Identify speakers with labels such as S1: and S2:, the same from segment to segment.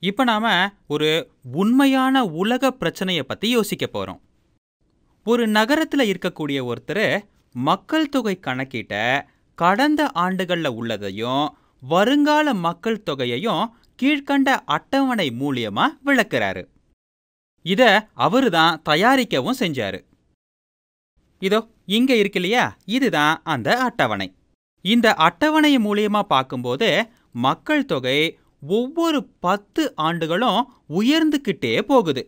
S1: இப்போ நாம ஒரு உண்மையான உலக பிரச்சனையை பத்தி யோசிக்க போறோம். ஒரு நகரத்துல இருக்கக்கூடிய ஒருத்தர் மக்கள் தொகை கணக்கிட்ட கடந்த ஆண்டுகளில் உள்ளதையும் வருங்கால மக்கள் தொகையையும் கீழ்க்கண்ட அட்டவணை மூலியமா விளக்குறாரு. இதை அவரு தான் தயாரிக்கவும் செஞ்சாரு. இதோ இங்க இருக்கு இல்லையா? இதுதான் அந்த அட்டவணை. இந்த அட்டவணை மூலியமா பார்க்கும்போது மக்கள் தொகை ஒவ்வொரு பத்து ஆண்டுகளும் உயர்ந்துக்கிட்டே போகுது.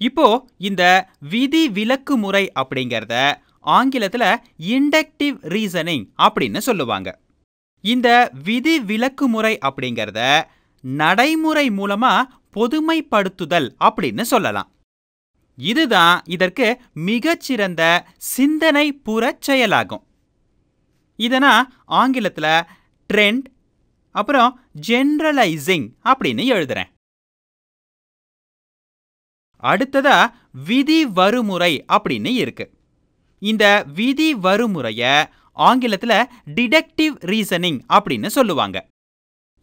S1: இப்போ இந்த விதி விலக்கு முறை அப்படிங்கறத ஆங்கிலத்துல இண்டக்டிவ் ரீசனிங் அப்படின்னு சொல்லுவாங்க. இந்த விதி விலக்கு முறை அப்படிங்கறத நடைமுறை மூலமா பொதுமைப்படுத்துதல் அப்படின்னு சொல்லலாம். இதுதான் இதற்கு மிகச்சிறந்த சிந்தனை புறச் செயலாகும். இதனா ஆங்கிலத்துல ட்ரெண்ட் அப்புறம் ஜென்ரலைசிங் அப்படின்னு எழுதுறேன். அடுத்ததா விதி வறுமுறை அப்படின்னு இருக்கு. இந்த விதி வறுமுறைய ஆங்கிலத்துல டிடெக்டிவ் ரீசனிங் அப்படின்னு சொல்லுவாங்க.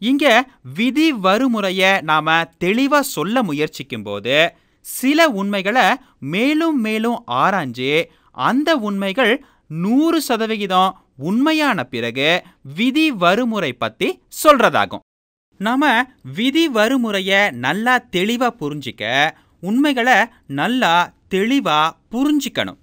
S1: இங்க விதி வறுமுறைய நாம தெளிவா சொல்ல முயற்சிக்கும் போது சில உண்மைகளை மேலும் மேலும் ஆராய்ஞ்சு அந்த உண்மைகள் நூறு சதவிகிதம் உண்மையான பிறகு விதி வறுமுறை பத்தி சொல்றதாகும். நாம விதி வறுமுறைய நல்லா தெளிவா புரிஞ்சிக்க உண்மைகளை நல்லா தெளிவா புரிஞ்சிக்கணும்.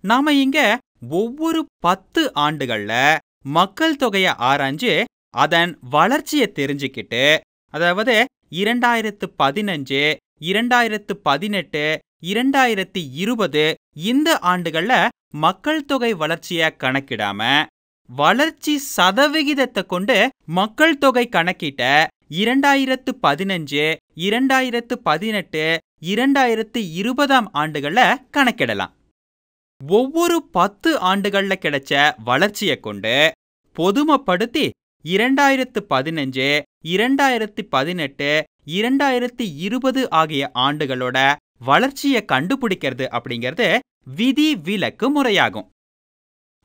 S1: நாம இங்க ஒவ்வொரு பத்து ஆண்டுகள்ல மக்கள் தொகையை ஆராய்ஞ்சு அதன் வளர்ச்சியை தெரிஞ்சுக்கிட்டு அதாவது இரண்டாயிரத்து பதினஞ்சு இரண்டாயிரத்து பதினெட்டு இரண்டாயிரத்தி இருபது இந்த ஆண்டுகள்ல மக்கள் தொகை வளர்ச்சியை கணக்கிடாம வளர்ச்சி சதவிகிதத்தை கொண்டு மக்கள் தொகை கணக்கிட்ட இரண்டாயிரத்து பதினஞ்சு இரண்டாயிரத்து பதினெட்டு இரண்டாயிரத்து இருபதாம் ஆண்டுகள்ல கணக்கிடலாம். ஒவ்வொரு பத்து ஆண்டுகள்ல கிடைச்ச வளர்ச்சியை கொண்டு பொதுமப்படுத்தி இரண்டாயிரத்து பதினஞ்சு இரண்டாயிரத்தி பதினெட்டு இரண்டாயிரத்தி இருபது ஆகிய ஆண்டுகளோட வளர்ச்சியை கண்டுபிடிக்கிறது அப்படிங்கிறது விதி விலக்கு முறையாகும்.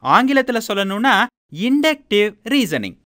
S1: ஆங்கிலத்துல சொல்லணும்னா இண்டக்டிவ் ரீசனிங்.